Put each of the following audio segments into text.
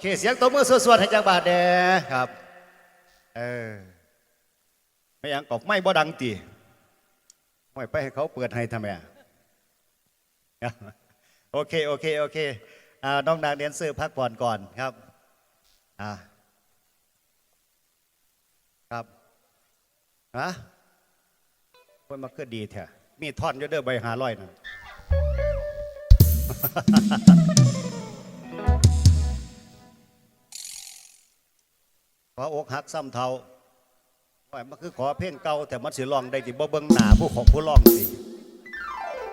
เค เสียงตบมือสวดๆให้จักบาทแด่ครับ เออไม่ยังกอกไม่บ่ดังตีไม่ไปให้เขาเปิดให้ทำไมอะโอเค โอเค โอเคอ่าน้องนางเรียนเซอร์พักผ่อนก่อนครับอ่าครับฮะคนมาคือดีแท้มีท่อนอยู่เด้อใบหาร้อยนั่น ขออกหักซ้ำเทาว่ามันคือขอเพลงเก่าแต่มันสิลองได้ที่บ่เบิ่งหนาผู้ของผู้ร้องสิ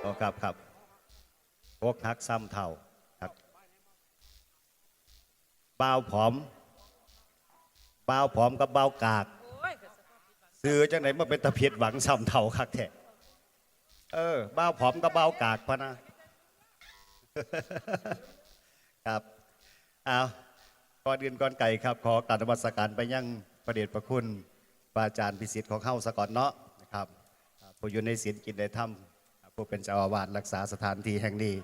โอ้ครับครับอกหักซ้ำเทาครับบ่าวผอมบ่าวผอมกับบ่าวกากซื้อจังไหนมาเป็นตะเพียดหวังซ้ำเทาคักแท้เออบ่าผอมกับบ่ากากพะนะ ครับ เอา ก่อนอื่นก่อนไก่ครับขอกรารนมัสการไปยังประเดชประคุณพระอาจารย์พิสิทธิ์ของเข้าสะกอนเนาะนะครับผู้อยู่ในศีลกินในถ้ำผู้เป็นเจ้าอาวาสรักษาสถานที่แห่งนี้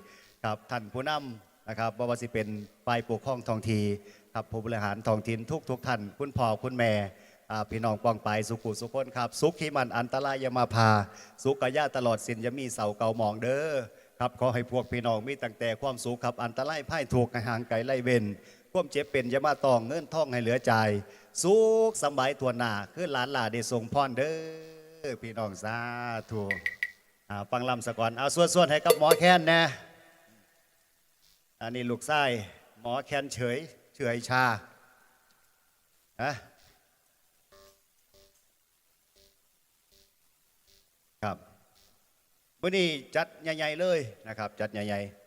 ครับท่านผู้นำนะครับบ่ว่าสิเป็นฝ่ายปกครองท้องทีครับผู้บริหารท้องถิ่นทุกทุกท่าน คุณพ่อคุณแม่พี่น้องปองไปสุขุสุขคนครับสุขขีมันอันตรายยามาพา สุขกายาตลอดสินยามีเสาเก่าหมองเด้อครับขอให้พวกพี่น้องมีตั้งแต่ความสุขครับอันตรายพ่ายถูกห้ห่างไกลไล่เว้น ควมเจ็บเป็นยามาตองเงินท่องให้เหลือใจ สุขสบายทั่วหนาคือหลานหลาได้ทรงพรเด้อพี่น้องสาธุฟังลำสะก่อนเอาส่วนๆให้กับหมอแค้นนะอันนี้ลูกไส้หมอแค้นเฉยเฉยชาฮะครับมื่อนี้จัดใหญ่ๆเลยนะครับ จัดใหญ่ๆ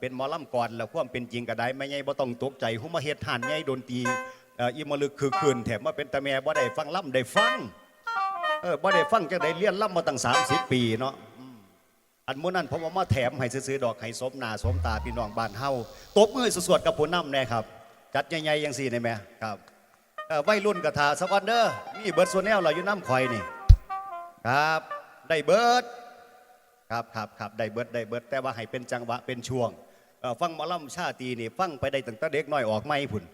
เป็นหมอลำก่อนแล้วความเป็นจริงก็ได้ไม่ใหญ่บ่ต้องตกใจหุมาเฮ็ดทานใหญ่ดนตรีอีมลึกคือคืนแถมมาเป็นตาแม่บ่ได้ฟังล่ำได้ฟังเออบ่ได้ฟังจังได้เรียนล่ำมาตั้ง30ปีเนาะอันมื้อนั้นผมเอามาแถมให้ซื้อดอกให้สมหน้าสมตาพี่น้องบ้านเฮาตบมือสวดกับผู้นำแน่ครับ จัดใหญ่ๆจังซี่ได้ไหมครับเอ่อวัยรุ่นกระทาสกอนเด้อมีเบิร์ดโซแนลเราอยู่น้ำข่อยนี่ครับ ได้เบิร์ด ครับครับครับได้เบิดได้เบิดแต่ว่าให้เป็นจังหวะเป็นช่วงฟังมอลำชาตีนี่ฟังไปได้ตั้งแต่เด็กน้อยออกไม่ผุน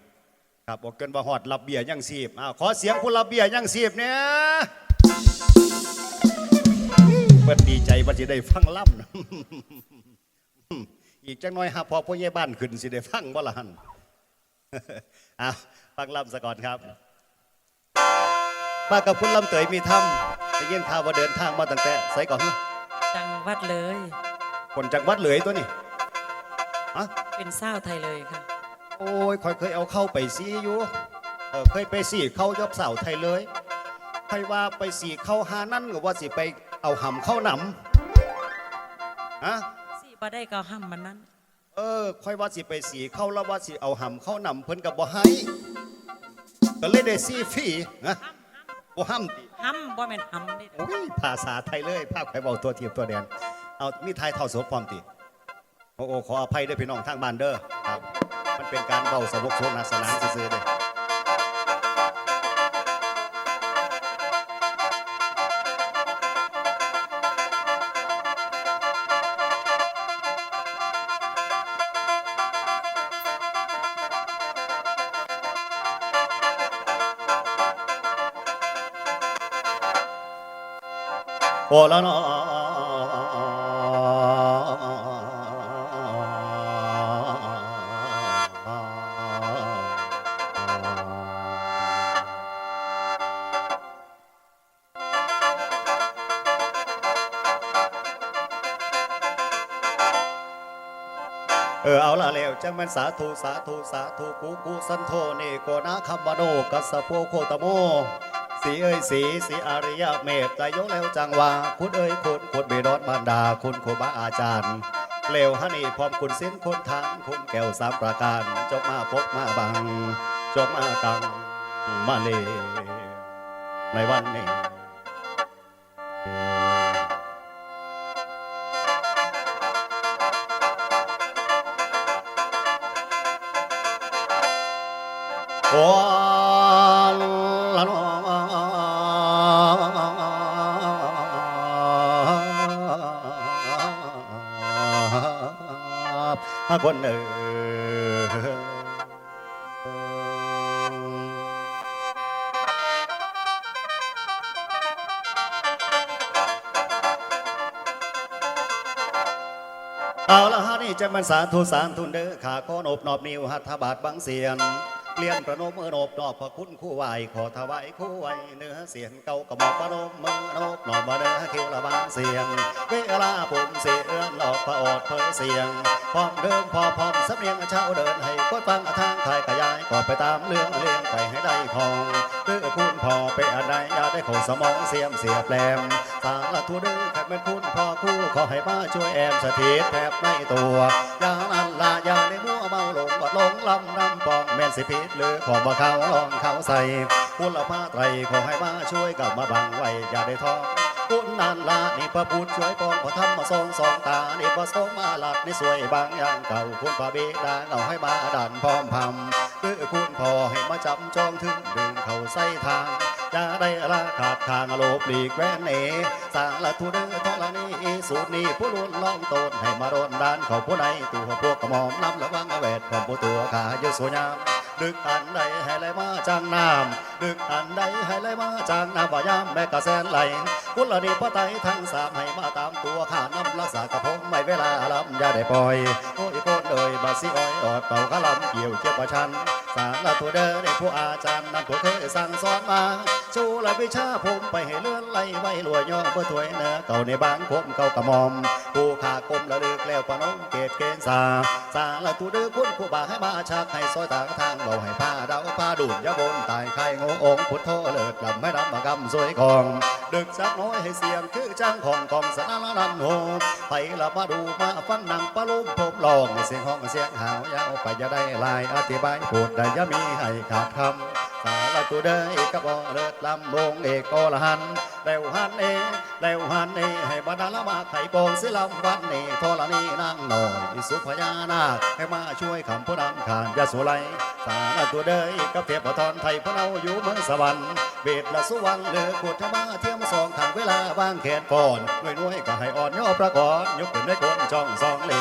ครับบอกเกินว่าหอดรับเบียยังสีบอ้าวขอเสียงผู้รับเบียยังสีบเนี่ยเบิดดีใจว่าจะได้ฟังล่ำอีกจังน้อยหาพอพ่อเย่บ้านขึ้นสิได้ฟังบ่ละหันอ้าวฟังล่ำซะก่อนครับมากับคุณล่ำเตยมีธรรมได้ยินข่าวว่าเดินทางมาตั้งแต่ไสก่อน จังหวัดเลย คนจากวัดเหลยตัวนี่อะเป็นเศร้าวไทยเลยค่ะ โอ้ยคอยเคยเอาเข้าไปซีอยู่เออเคยไปสีเข้ายอบเสาไทยเลยใครว่าไปสีเข้าหานั่นหรือว่าสิไปเอาหำเข้าหนำอะสี่บ่ได้ก็ห้ามมันนั้นเออค่อยว่าสิไปสีเข้าแล้วว่าสิเอาหำเข้าหนำเพิ่นกับบ่ให้ก็เลยได้ซีฟรีนะบ่ห้ำติ ห้าบ่แม่นห้ามนี่โอ้ยภาษาไทยเลย ภาพใครเบาตัวเทียบตัวแดน เอามีไทยเท่าสดความติโอ้โอขออภัยด้วยพี่น้องทางบ้านเด้อครับ มันเป็นการเบาสนุกโชนาสนานซื่อๆเลย โอละเนาเออเอาละเร็วจังมันสาธุสาธุสาธุกูกูสันโทเนโกนะคัมมโนกัสสะโพโคตโม สีเอ้ยสีสีอาริยะเมตตายกแล้วจังว่าคุณเอ้ยคุณคุณบิดอนมารดาคุณครูบาอาจารย์เลวฮันนี่พร้อมคุณสิ้นคุณทางคุณแก้วสามประการจบมาพบมาบังจบมากังมาเลในวันนี้โอ้ คนเออเอาละฮะนี่จะมันสารทุสารทุนเด้อขาก้อนอบนอบนิวหัตถบาทบังเสียน เลียนประนมมือนบนอบพระคุณคู่ไหวขอถวายคู่ไหวเนื้อเสียนเก่ากระบอกประนมมือนอบนอมาเด้อคิวละบางเสียง เวลาผมเสียเอื้อนหลอกพระอดเผยเสียง พร้อมเดิมพอพร้อมสำเนียงเช้าเดินให้กดฟังทางขายขยายก็ไปตามเรื่องเลี้ยงไปให้ได้ของเด้อคุณพอไปอันใดอย่าได้โขสมองเสียมเสียแปลมสารทุเด้อแค่เป็นคุณพ่อคู่ขอให้มาช่วยแอมสถิตแทบในตัวอย่านันลาอย่าในมัว เมาหลงบดหลงลำนำปองแม่นสิพิษหรือขอมาเขาลองเขาใส่คุณละผ้าไตรขอให้มาช่วยกับมาบังไว้อย่าได้ท้องคุณนานลานี่พระพุทธช่วยปองพระธรรมมาทรงสองตานี่พระสงฆ์มาหลัดนี่สวยบางอย่างเก่าคุณพระบิดาเอาให้มาดันพร้อมพำคือคุณพอให้มาจำจองถึงดึงเข้าใส่ทาง จะได้ละขาดทางโลบหลีกแวนเนสารละทุเดอทอละนี้สูตรนี้ผู้ลุ่นล้องตนให้มาโดนดานเขาผู้ใดตัวพวกกระหม่อมน้ำละวังเวทของผู้ตัวขาเยอะสวยงาม ดึกอันใดให้ไหลมาจางน้ำดึกอันใดให้ไหลมาจางน้ำว่ายามแม่กระแสนไหลกุลดีพระไตรทั้งสามให้มาตามตัวข้าน้ำรักษากระพงไม่เวลาลำอย่าได้ปล่อยโอ้ยโกนเลยบาสิอ้อยอดเป่ากะลำเกี่ยวเจ็บประชันสารละตัวเด้อได้ผู้อาจารย์นั่นผู้เคยสั่งสอนมาชูละวิชาผมไปให้เลื่อนไหลไว้รวยย่อเพื่อถวยเนื้อเก่าในบางผมเก่ากระหมอมผู้ ขากมละลึกแล้วปน้องเกตเกณฑ์สาสาละตัวเด้อคุณผู้บ่าให้มาชักให้ซอยต่างทางเบาให้ผ้าดาวผ้าดูดยาบนตายไข่งงองพุทโธเลิศลำไม่รำมากำสวยกอง ดึกสักน้อยให้เสียงคือจ้างของกองสนานนันโหไปละมาดูมาฟังนังปะลุมผมลองให้เสียงห้องเสียงหาวยาวไปจะได้ลายอธิบายพูดได้ยามีให้ขาดคำสารตัวเด้อเอกบอกเลิศลำวงเอกโกละหัน แล้วหันเอแล้วหันเอให้บรรดาละมาไข่ปองสิลำวันนี้ทอลนีนั่งนอนสุพญานาคให้มาช่วยคำผู้นำขานยาสุไลสารตัวเด้อเอกเทียบพทอนไทยพระเนาอยู่เมืองสวรรค์เบดละสุวรรณเลือกุฎมาเทียมสองทางเวลาบางแขนก่อนด้วยน้วยก็ให้อ่อนย่อประกอนยกขึ้นได้คนจ้องสองเหล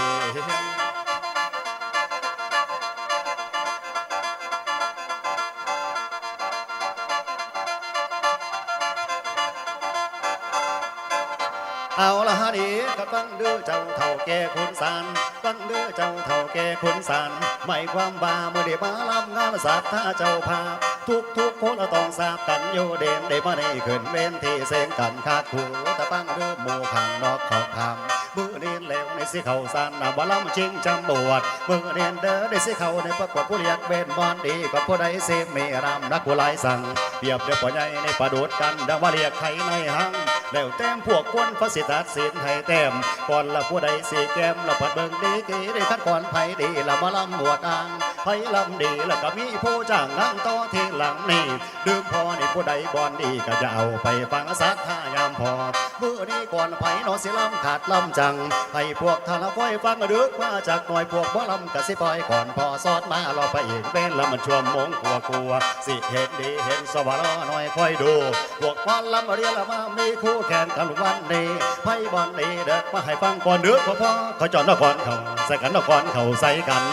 เอาละฮะนี่ก็ฟังเด้อเจ้าเท่าแก่คุณสารฟังเด้อเจ้าเท่าแก่คุณสารไม่ความว่าเมื่อได้มาลำงานศาสตร์ถ้าเจ้าภาพทุกทุกคนต้องทราบกันอยู่เด่นได้มาในขึ้นเว้นที่เสียงกันคาดคูแต่ฟังเด้อหมู่ขังนอกขอบคำมือเนียนแล้วในสิเขาสานนำว่าลำชิงจำบวชมือเนียนเด้อได้สิเขาในประกวดผู้เรียกเวนบอนดีกับผู้ใดเสพมีรำนักผู้หลายสั่งเปรียบเดียวพ่อใหญ่ในประดูดกันดังว่าเรียกไข่ในหัง แล้วแต้มพวกคนพระสิตัดสินให้แต้มก่อนละผู้ใดสีแก้มละผัดเบิ่งดีกีได้ขั้นก่อนไผดีละมาลำบวดอ่าง ไผลำดีแล้วก็มีผู้จ้างนั่งต่อทีหลังนี่ดื่มพอนี่ผู้ใดบอนดีก็จะเอาไปฟังสัทธายามพอมือนี้ก่อนไผนอสิลำขาดลำจังให้พวกทาละค่อยฟังดึกมาจากหน่อยพวกบ่ลำกะสิปล่อยก่อนพอสอดมารอไปอีกเป็นแล้วมันชวมมงกลัวกลัวสิเห็นดีเห็นสวรรค์หน่อยค่อยดูพวกควันลำเรียละมามีคู่แข่งกันวันนี้ไพ่บอลนี้เด็กมาให้ฟังก่อนดือพอพอเขาจอดนครเขาใส่กันนครเขาใส่กัน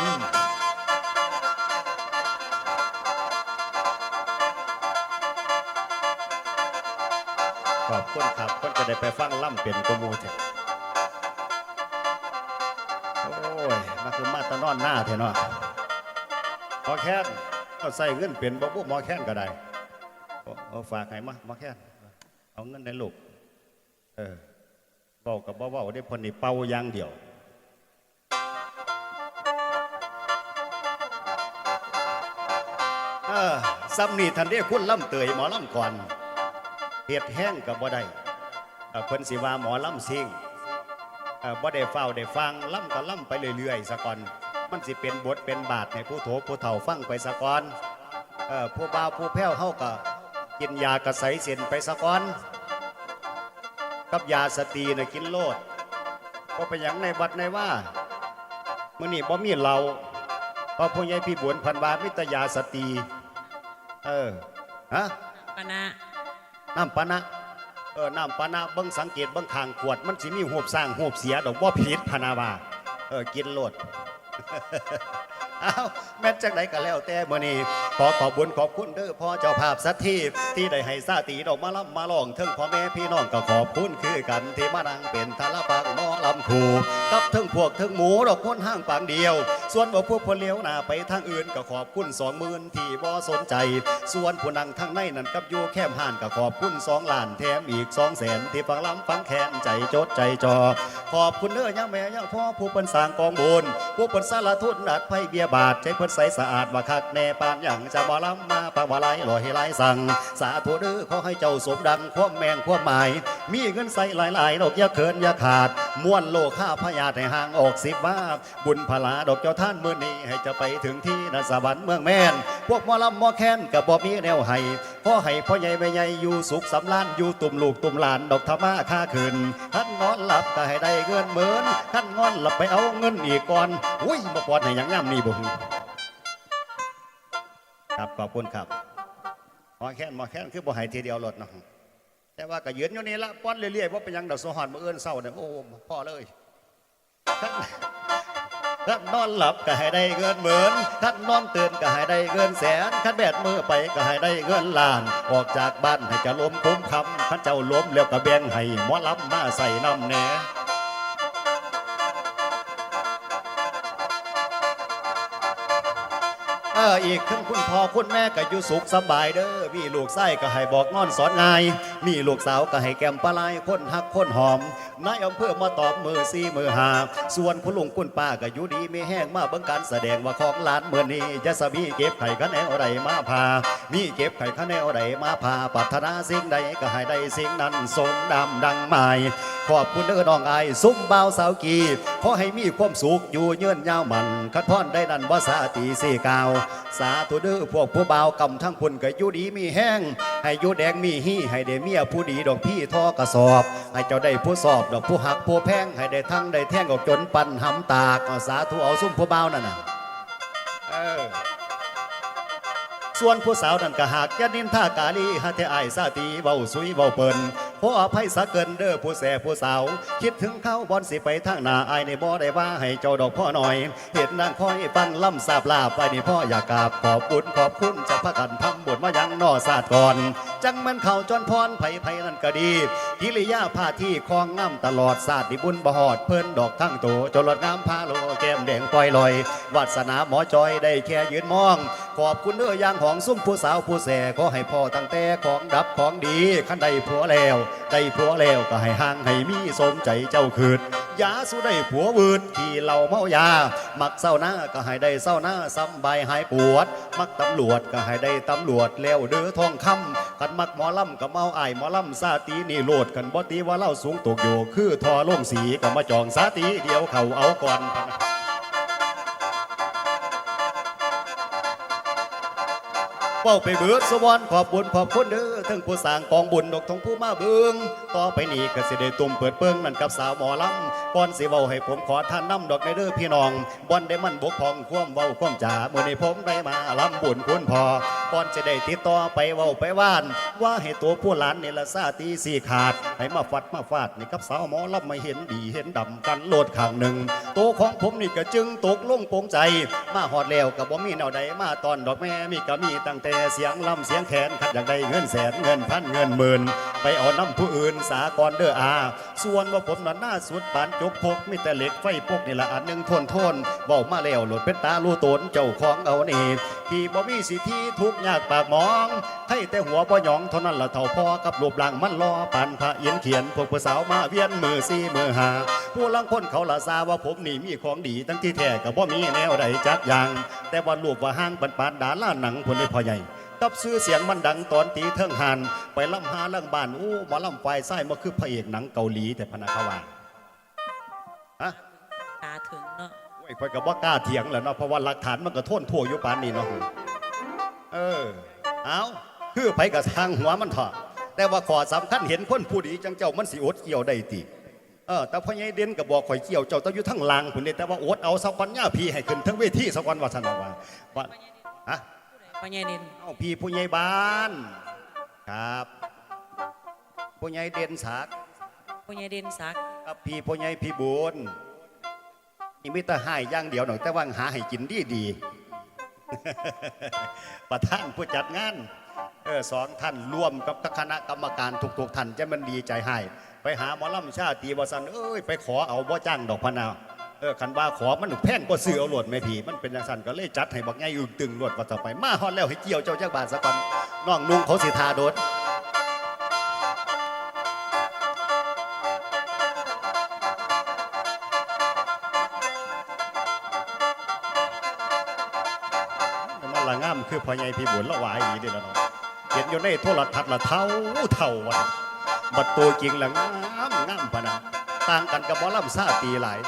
ขอบคุณครับคนจะได้ไปฟังล่ำเป็นกมูเถอะโอ้ยมาคือมาตะนอนหน้าเถอะเนาะหมอแค้นก็ใส่เงินเป็นบ่บุหมอแค้นก็ได้เอาเอฝากให้มาหมอแค้นเอาเงินในลูกเออเบากับเบ่เบาได้พอนี่เป่าอย่างเดียวเออซ้ำนี่ทันได้คุณล่ำเตยหมอล่ำก่อน เห็ดแห้งกับบ่ได้เพิ่นสิว่าหมอล่ำซิงเอ่อบ่ได้เฝ้าได้ฟังล่ำก็ล่ำไปเรื่อยๆซะก่อน มันสิเป็นบทเป็นบาทให้ผู้โถผู้เฒ่าฟังไปซะก่อนผู้บ่าวผู้แพ้วเฮาก็กินยากระใสเส้นไปซะก่อน กับยาสตีนะกินโลดบ่เป็นหยังในวัดในว่ามื้อนี้บ่มีเหล้าเพราะผู้ใหญ่พี่บุญพันบามิตรยาสตี เออ ฮะ น้ำปานะเออน้ำปานะเบิ้งสังเกตเบิ้งขางขวด มันสิมีหูบสร้างหูบเสียดอกว่าผิดพนาวาเออกินโลดอ้าแม่จักไดก็แล้วแต่มื้อนี้ขอขอบุญขอบคุณเด้อพ่อเจ้าภาพสัตทีที่ได้ให้ซาตีดอกมาล่ำมาลองเทิงพ่อแม่พี่น้องก็ขอบคุณคือกันที่มานั่งเป็นทาราปังมอลำคูกับเทิงพวกเทิงหมูดอกคนห้างปังเดียว ส่วนว่าพวกพลเลี้ยวหน้าไปทางอื่นก็ขอบคุณสองหมื่นที่บ่สนใจ ส่วนผู้นั่งทางในนั่นกับยู่แคมห่านก็ขอบคุณสองล้านแถมอีกสองแสนที่ฟังล้ำฟังแคนใจจดใจจอ ขอบคุณเด้อย่าแม่ย่าพ่อผู้เปิ้นสางกองบุญผู้เปิ้นสารทุนอัดไฟเบียบาทใจเปิ้นใสสะอาดว่าคักแน่ปานอย่างจะบ่ล้ำมาปะว่าไหลลอยไหลสั่งสาธุเด้อขอให้เจ้าสมดังความแมงความหมาย มีเงินใส่หลายๆดอกอย่าเขินอย่าขาด ม้วนโลค่าพยาธิให้ห่างออกสิบว่าบุญพลาดอกเจ้าท่านเมื้อนี้ให้จะไปถึงที่นสวรรค์เมืองแม่น พวกมอลำมอแค้นกับบ่มีแนวให้ขอให้พ่อใหญ่แม่ใหญ่อยู่สุขสำราญอยู่ตุ่มลูกตุ่มหลานดอกธรรมาค่าคืนท่านนอนหลับก็ให้ได้เงินเหมื่นท่านงอนหลับไปเอาเงินอีกก่อนอุ้ยมาปอนให้ยังย่ำนี่บุครับขอบคุณครับหมอแค้นหมอแค้นคือบ่ให้ทีเดียวหลดเนาะแต่ว่าก็ยืนอยู่นี่ละป้อนเรื่อยๆว่าเป็นยังดอกสหอนมือเอื้นเศร้าเนี่ยโอ้พ่อเลย ท่านนอนหลับก็ให้ได้เงินหมื่นท่านนอนตื่นก็ให้ได้เงินแสนท่านแบดมือไปก็ให้ได้เงินล้าน ออกจากบ้านให้จะล้มคุ้มคำท่านเจ้าล้มแล้วก็แบ่งให้หมอลำมาใส่น้ำแหน่เอออีกขึ้นคุณพ่อคุณแม่ก็อยู่สุขสบายเด้อมีลูกไส้ก็ให้บอกนอนสอนง่าย มีลูกสาวก็ให้แก้มปลาไหลคนหักคนหอม นายอำเภอมาตอบมือซีมือหา ส่วนคุณลุงคุณป้าก็อยู่ดีไม่แห้งมาเบิ่งการแสดงว่าของล้านเมื่อนี้จะสมีเก็บไข่คะแนนอะไรมาพา มีเก็บไข่คะแนนอะไรมาพาปรารถนาสิ่งใดก็ให้ได้สิ่งนั้นสมดำดังหมาย ขอบคุณเด้อน้องไอายซุ้มบ่าวสาวกีขอให้มีความสุขอยู่เยือนยาวมันคัดพรได้ดันว่าสาตีสี่กาว สาธุเด้อพวกผู้บ่าวกำทั้งพุ่นก็อยู่ดีมีแห้งให้อยู่แดงมีฮี่ให้ได้เมียผู้ดีดอกพี่ทอกระสอบ ให้เจ้าได้ผู้สอบดอกผู้หักผู้แพงให้ได้ทั้งได้แท่งออกจนปันหำตากเอาสาธุเอาซุ้มผู้บ่าวนั่นน่ะเออส่วนผู้สาวนั่นก็หากจะนินท่ากาลีฮะเทอายซาตีเบาสุยเบาเปิน ขออภัยสะเกินเด้อผู้แสผู้สาว คิดถึงเขาบอนสิไปทางหน้าอายในบ่ได้ว่าให้เจ้าดอกพ่อหน่อย เห็นนางคอยฟังล่ำสาบลาไปนี่พ่ออยากกราบขอบบุญขอบคุณจะพากันทำบุญมายังนอศาสตร์ก่อน จังมันเข่าจนพรไผ่ไผนั่นก็ดีกิริยาพาที่คลองง่ำตลอดศาสตร์ดิบุญบหอดเพิ่นดอกทั้งโตจนหลดงามพาโลแก้มแดงปล่อยลอยวาสนาหมอจอยได้แค่ยืนมอง ขอบคุณเด้อยางของซุ่มผู้สาวผู้แส่ขอให้พ่อตั้งแต่ของดับของดีขันได้ผัวแล้วได้ผัวแล้วก็ให้ห่างให้มีสมใจเจ้าคืดยาสู้ได้ผัววืดขี่เหล่าเมายา มักเศร้าหน้าก็ให้ได้เศร้าหน้าสำบายหายปวด มักตำรวจก็ให้ได้ตำรวจแล้วเด้อทองคำกันมักหมอลำก็เมาอายหมอลำซาตีนี่โลดกันบ่ตีว่าเล่าสูงตกอยู่ คือทอล่งสีก็มาจองซาตีเดียวเขาเอาก่อน เป้าไปเบิดสวรรค์ขอบบุญขอบคุณเด้อทั้งผู้สร้างกองบุญดอกทองผู้มาเบิงต่อไปนี้ก็สิได้ตุ่มเปิดเปิงนั่นกับสาวหมอลำก่อนสิเว้าให้ผมขอท่านนำดอกในเด้อพี่น้องบ่อนได้มันบกพองความเว้าความจ่าเมื่อนี้ผมได้มาลำบุญคุณพอก่อนจะได้ติดต่อไปเว้าไปว่าน ว่าให้ตัวผู้หลานนี่ละซาตีสี่ขาด ให้มาฟัดมาฟาดนี่กับสาวหมอลำไม่เห็นดีเห็นดำกันโลดข้างหนึ่งตัวของผมนี่ก็จึงตกลงโปรงใจ มาหอดแล้วกับบ่มีแนวใดมาตอนดอกแม่มีก็มีตั้งแต่เสียงลำเสียงแขนขัดอยากได้เงินแสนเงินพันเงินหมื่นไปเอาน้ำผู้อื่นสากรเด้ออา ส่วนว่าผมนั้นหน้าสุดปานจกพกมีแต่เหล็กไฟพกนี่ละอันหนึ่งทนทนเว้ามาแล้วหลดเป็นตาลู่ตนเจ้าของเอานี่ที่บ่มีสิทธิทุกยากปากมองให้แต่หัวบ่หยองเท่านั้นละเท่าพอกับรูปร่างมันรอปานพระเอียนเขียนพวกผู้สาวมาเวียนมือซีมือหา ผู้ลังคนเขาละซาว่าผมนี่มีของดีตั้งที่แท้ก็บ่มีแนวใดจักอย่าง แต่ว่าลูกว่าห้างปันปานดาล่าหนังคนได้พอใหญ่กับซื้อเสียงมันดังตอนตีเทิงหันไปล่ำหาเรื่องบ้านอู้หมาล่ำไฟไส้มาคือพระเอกหนังเกาหลีแต่พนักเขาว่าฮะตาถึงเนาะโอ้ยคอยกับว่ากล้าเถียงแหล้วเนาะเพราะว่าหลักฐานมันก็โท่นทั่วอยู่ปานนี้เนาะเออเอาคือไผกับทางหัวมันเถอะ แต่ว่าขอสำคัญเห็นคนผู้ดีจังเจ้ามันสิอดเกี่ยวได้ติเออแต่พ่อใหญ่เด่นกับบอกข่อยเกี่ยวเจ้าต้องอยู่ทั้งลางผุนนี่แต่ว่าอดเอาสักวันย่าพี่ให้ขึ้นทั้งเวทีสักวันว่าท่านว่าว่าฮะพ่อใหญ่นินเอ้าพี่ผู้ใหญ่บ้านครับผู้ใหญ่เด่นศักดิ์พ่อใหญ่เด่นศักดิ์ครับพี่ผู้ใหญ่พี่บุญนี่มิตรหายอย่างเดียวหน่อยแต่ว่าหาให้กินดีดีประธานผู้จัดงาน เออสองท่านร่วมกับคณะกรรมการทุกๆท่านจะมันดีใจให้ไปหาหมอลำชาติบสันเอ้ยไปขอเอาบ่จ้างดอกพะนาวเออคันว่าขอมันแพงกว่าซื้อเอาหลดไม่ผีมันเป็นอย่างสันก็เลยจัดให้บักง่ายอยู่ตึงหลดว่าต่อไปมาฮอดแล้วให้เกี่ยวเจ้าจักบาทสักวันน้องนุ่งเขาสิทาโดดมันละง่ามคือพ่อใหญ่พี่บุญละวายอีเดีแล้วเนาะ เห็นอยู่ในโทรทัศน์ละเท่าเท่าวันบัดตัวจริงละงามงามพะนะต่างกันกับบอลำซาตีหลาย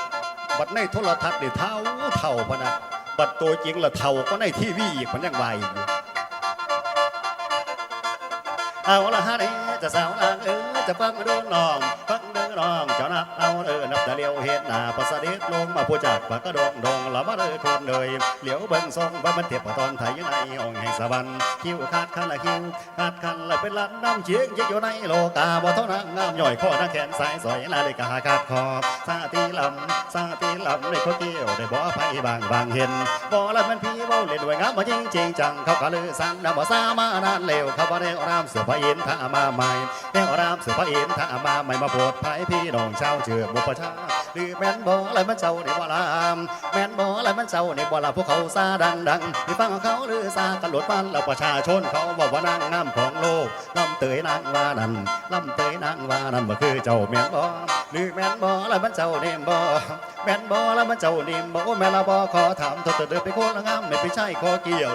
บัดในโทรทัศน์นี่เท่าเท่าพะนะบัดตัวจริงละเท่าก็ในทีวีอีกมันยังวายอีกอยู่เอาละฮะนี่จะสาวนางเออจะฟังดูน้อง น้องเจ้านักเอาเออนับแต่เลี้ยวเห็นหน้าปัสเด็จลงมาผู้จักปากกระดงดงละมาเลยคนเลยเหลียวเบิ่งทรงว่ามันเทียบตอนไทยยู่ในองค์แห่งสวรรค์คิ้วขาดคันละคิวขาดคันละเป็นลันน้ำเชียงยิงอยู่ในโลกาบ่เท่านั้นงามย่อยข้อนังแขนสายสอยนาฬิกาขาดคอซาตีลำซาตีลำในข้อเกี่ยวได้บ่ไผบางบางเห็นบ่ละมันพี่เว้าเล่นด้วยงามบ่จริงจริงจังเขาก็ลือสันนำบ่สามานานเลวเขาบ่ได้เอาน้ำเสือพระอินทร์ถ้ามาใหม่ได้เอาน้ำเสือพระอินทร์ถ้ามาใหม่มาโปรดภัยพี่น้องชาวเชือบุปชาหรือแม่นบ่ละมันเจ้าในบ่ลามแม่นบ่ละมันเจ้าในบ่ละพวกเขาซาดังดังๆที่ฟังเขาลือซากันโหลดบ้านเราประชาชนเขาบอกว่านางงามของโลกลำเตยนางว่านั่นลำเตยนางว่านั่นบ่คือเจ้าแม่นบ่หรือแม่นบ่ละมันเจ้าเนมบ่แม่นบ่ละมันเจ้าเนมบ่แม่ละบ่ขอถามตัวเดินไปโคตรงามไม่ไปใช่ขอเกี่ยว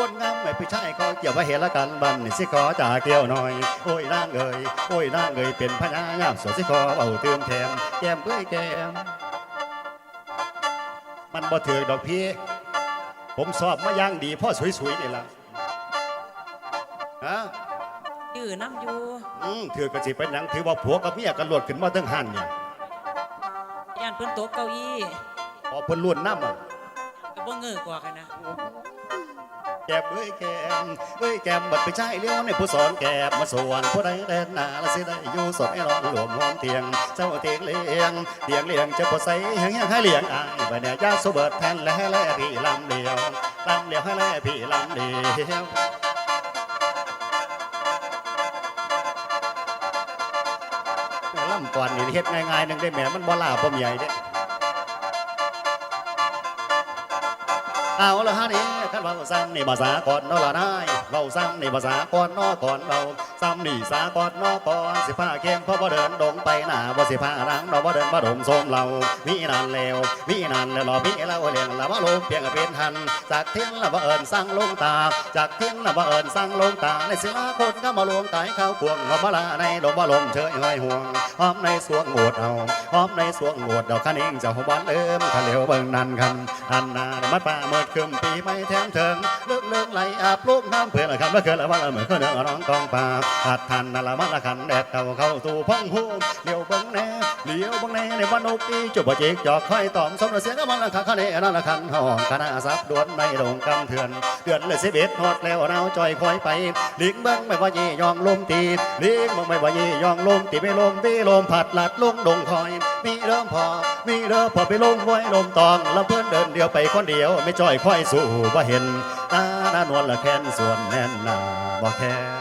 คนงามไม่ผู้ชายก็เกี่ยวว่าเห็นละกันบันนี่สิขอจ่าเกี่ยวหน่อย โอ้ยนางเอ่ยโอ้ยนางเอ่ยเป็นพญางามสวยสิขอเอาเติมแถมแก้มเอ้ยแก้มมันบ่ถือดอกพี่ ผมสอบมาอย่างดีพ่อสวยๆนี่ล่ะฮะยื้อน้ำอยู่อืมถือกระจิเป็นหยังถือว่าผัวกับเมียกันหลดขึ้นมาทั้งหันเนี่ยย่านเพิ่นโต๊ะเก้าอี้พอเพิ่นล้วนน้ำอะก็บ่เงือกว่ากันนะ แก้มเอ้ยแก้มเอ้ยแก้มบัดไปใช่เลี้ยวในผู้สอนแก้มมาสวนผู้ใดเด่นหนาละสิได้อยู่สดให้นอนหลวมหอมเตียงเจ้าเตียงเลี้ยงเตียงเลี้ยงจะบ่ใส่แหงยังให้เลี้ยงอายบัดเนี่ยยาสูเบิดแทนและแลพี่ลำเดียวลำเดียวให้แลพี่ลำเดียวแม่ลำก่อนนี่เฮ็ดง่ายๆหนึงได้แหม่มันบ่ลาบ่ใหญ่เด้ เอาละฮะนี่คันเบาซ้ำนี่ภาษาก่อนเนอละนายเบาซ้ำนี่ภาษาก่อนเนอก่อนเบา ซ้ำนี่สากอนเนอกอนสิผ้าเข้มเพราะบ่เดินดงไปหน้าบ่สิผ้ารังเราบ่เดินมาดมส้มเรามีนานแล้วมีนานแล้วรอพี่เราเลี้ยงละว่าลงเพียงเป็นทัน จากเที่ยงละบ่เอิญสร้างลงตา จากเที่ยงละบ่เอิญสร้างลงตาในศิลาคนก็มาลวงตายเข้าพวงมาลาในดงบ่ลมเชยห้อยห่วงหอมในสวงโงดเอาหอมในสวงโงดดอกคันเองเจ้าบ้านเอิมทะเลวเบิ่งนันคันอันนามัดป่าเมื่อคืนปีไม่แทงเถิงเลิกเลิกไหลอาบลูกน้ำเพื่อนละคำละเกินละวันละเหมือนก็เนื้อน้องกองป่าหัดทันนั่นละมันละคันแดดเก่าเข้าสู่พังหูเลี้ยวบิ่งแน่เลี้ยวบิ่งแน่ในวันนกอีจุบเจกจอกค่อยตอมสมรเสียงก็มันละคันคันเนนละคันห้องคณะซับดวนในดงกำเถื่อนเดือนเลยสิบเอ็ดฮอดแล้วเราจอยคอยไปลิงเบิ่งไม่ว่ายี่ยองลมตีลิงเบิ่งไม่ว่ายี่ยองลมตีไม่ลมตีลมผัดหลัดลงดงคอย มีเริ่มพอ มีเริ่มพอไปลงไว้ลมตองล้วเพื่อนเดินเดียวไปคนเดียวไม่จอยค่อยสู้บ่เห็นตาหน้านวลละแค้นส่วนแน่นหนาบ่แค้น